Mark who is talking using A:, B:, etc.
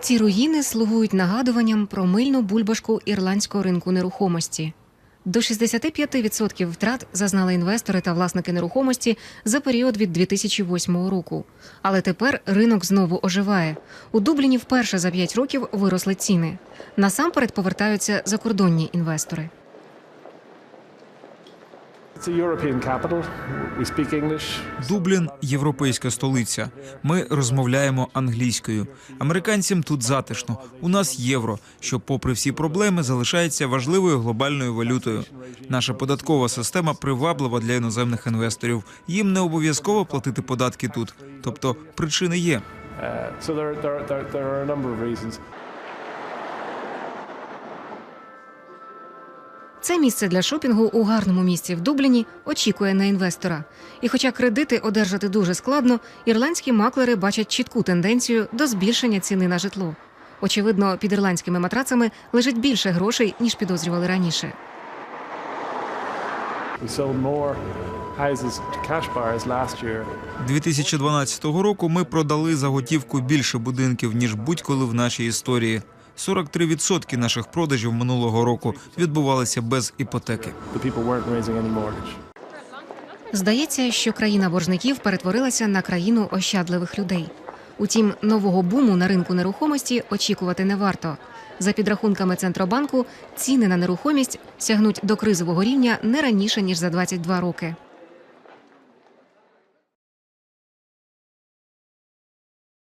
A: Ці руїни слугують нагадуванням про мильну бульбашку ірландського ринку нерухомості. До 65% втрат зазнали інвестори та власники нерухомості за період від 2008 року. Але тепер ринок знову оживає. У Дубліні вперше за 5 років виросли ціни. Насамперед повертаються закордонні інвестори.
B: Дублін європейська столиця. Ми розмовляємо англійською. Американцям тут затишно. У нас євро, що, попри всі проблеми, залишається важливою глобальною валютою. Наша податкова система приваблива для іноземних інвесторів. Їм не обов'язково платити податки тут. Тобто причини є.
A: Це місце для шопінгу у гарному місці в Дубліні очікує на інвестора. І хоча кредити одержати дуже складно, ірландські маклери бачать чітку тенденцію до збільшення ціни на житло. Очевидно, під ірландськими матрацами лежить більше грошей, ніж підозрювали раніше.
C: Year
B: 2012 року ми продали за готівку більше будинків ніж будь-коли в нашій історії. 43% наших продажів минулого року відбувалися без іпотеки.
A: Здається, що країна боржників перетворилася на країну ощадливих людей. Утім, нового буму на ринку нерухомості очікувати не варто. За підрахунками центробанку, ціни на нерухомість сягнуть до кризового рівня не раніше ніж за 22 роки.